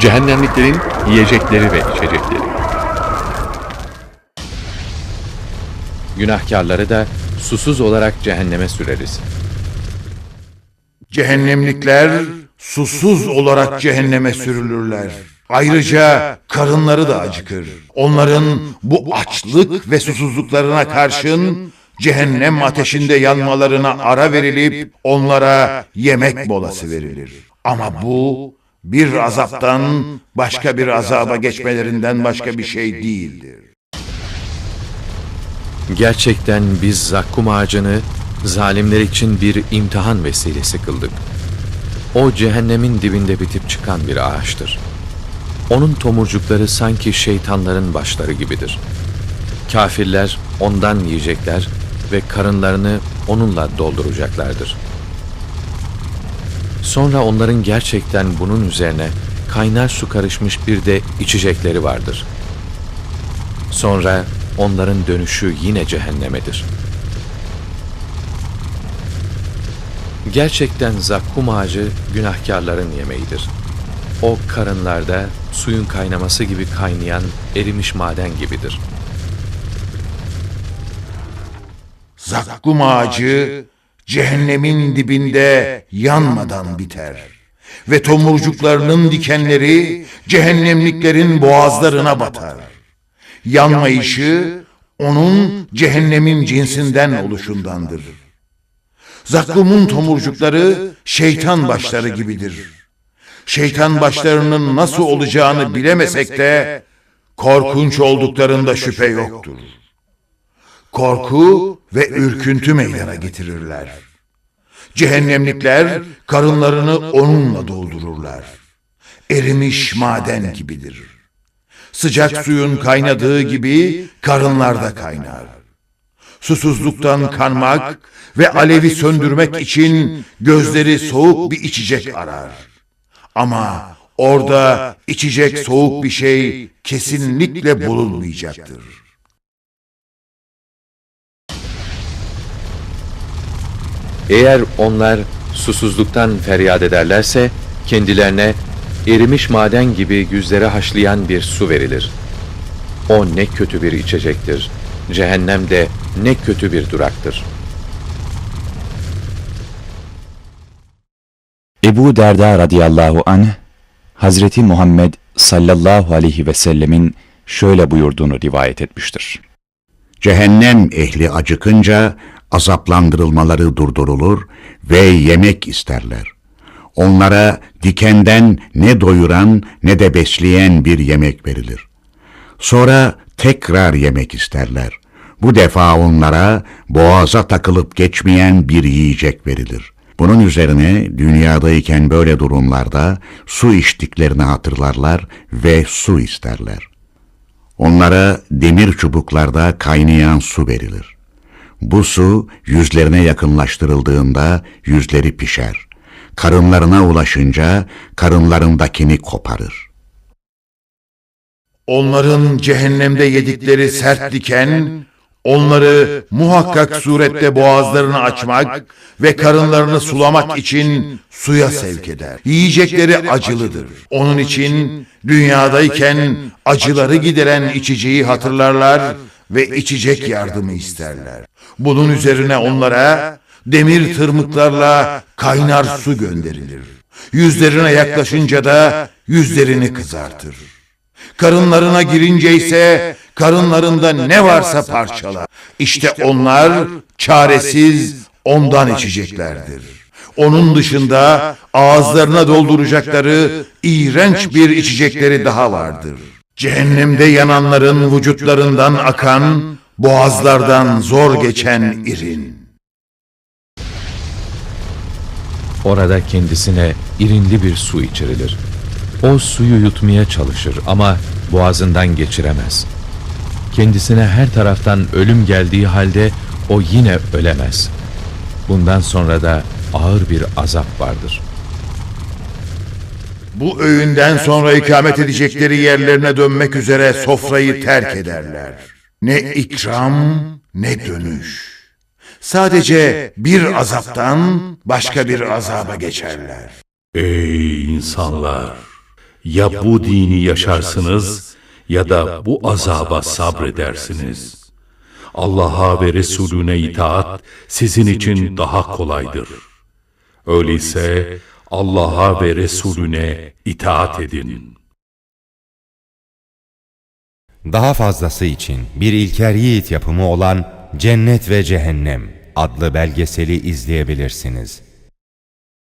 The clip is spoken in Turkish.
Cehennemliklerin yiyecekleri ve içecekleri. Günahkarları da susuz olarak cehenneme süreriz. Cehennemlikler susuz olarak cehenneme sürülürler. Ayrıca karınları da acıkır. Onların bu açlık ve susuzluklarına karşın cehennem ateşinde yanmalarına ara verilip onlara yemek molası verilir. Ama bu bir azaptan başka bir azaba geçmelerinden başka bir şey değildir. Gerçekten biz zakkum ağacını zalimler için bir imtihan vesilesi kıldık. O cehennemin dibinde bitip çıkan bir ağaçtır. Onun tomurcukları sanki şeytanların başları gibidir. Kafirler ondan yiyecekler ve karınlarını onunla dolduracaklardır. Sonra onların gerçekten bunun üzerine kaynar su karışmış bir de içecekleri vardır. Sonra onların dönüşü yine cehennemedir. Gerçekten zakkum ağacı günahkarların yemeğidir. O karınlarda suyun kaynaması gibi kaynayan erimiş maden gibidir. Zakkum ağacı cehennemin dibinde yanmadan biter. Ve tomurcuklarının dikenleri cehennemliklerin boğazlarına batar. Yanmayışı onun cehennemin cinsinden oluşundandır. Zakkumun tomurcukları şeytan başları gibidir. Şeytan başlarının nasıl olacağını bilemesek de korkunç olduklarında şüphe yoktur. Korku ve ürküntü meydana getirirler. Cehennemlikler karınlarını onunla doldururlar. Erimiş maden gibidir. Sıcak suyun kaynadığı gibi karınlar da kaynar. Susuzluktan kanmak ve alevi söndürmek için gözleri soğuk bir içecek arar. Ama orada içecek soğuk bir şey kesinlikle bulunmayacaktır. Eğer onlar susuzluktan feryat ederlerse kendilerine erimiş maden gibi yüzleri haşlayan bir su verilir. O ne kötü bir içecektir. Cehennem de ne kötü bir duraktır. Ebu Derda radıyallahu anh, Hazreti Muhammed sallallahu aleyhi ve sellemin şöyle buyurduğunu rivayet etmiştir. Cehennem ehli acıkınca azaplandırılmaları durdurulur ve yemek isterler. Onlara dikenden ne doyuran ne de besleyen bir yemek verilir. Sonra tekrar yemek isterler. Bu defa onlara boğaza takılıp geçmeyen bir yiyecek verilir. Bunun üzerine dünyadayken böyle durumlarda su içtiklerini hatırlarlar ve su isterler. Onlara demir çubuklarda kaynayan su verilir. Bu su yüzlerine yakınlaştırıldığında yüzleri pişer. Karınlarına ulaşınca karınlarındakini koparır. Onların cehennemde yedikleri sert diken, onları muhakkak surette boğazlarını açmak ve karınlarını sulamak için suya sevk eder. Yiyecekleri acılıdır. Onun için dünyadayken acıları gideren içeceği hatırlarlar ve içecek yardımı isterler. Bunun üzerine onlara demir tırmıklarla kaynar su gönderilir. Yüzlerine yaklaşınca da yüzlerini kızartır. Karınlarına girince ise karınlarında ne varsa parçalar. İşte onlar çaresiz ondan içeceklerdir. Onun dışında ağızlarına dolduracakları iğrenç bir içecekleri daha vardır. Cehennemde yananların vücutlarından akan, boğazlardan zor geçen irin. Orada kendisine irinli bir su içirilir. O suyu yutmaya çalışır ama boğazından geçiremez. Kendisine her taraftan ölüm geldiği halde o yine ölemez. Bundan sonra da ağır bir azap vardır. Bu öğünden sonra ikamet edecekleri yerlerine dönmek üzere sofrayı terk ederler. Ne ikram ne dönüş. Sadece bir azaptan başka bir azaba geçerler. Ey insanlar! Ya bu dini yaşarsınız ya da bu azaba sabredersiniz. Allah'a ve Resulüne itaat sizin için daha kolaydır. Öyleyse Allah'a ve Resulüne itaat edin. Daha fazlası için bir İlker Yiğit yapımı olan Cennet ve Cehennem adlı belgeseli izleyebilirsiniz.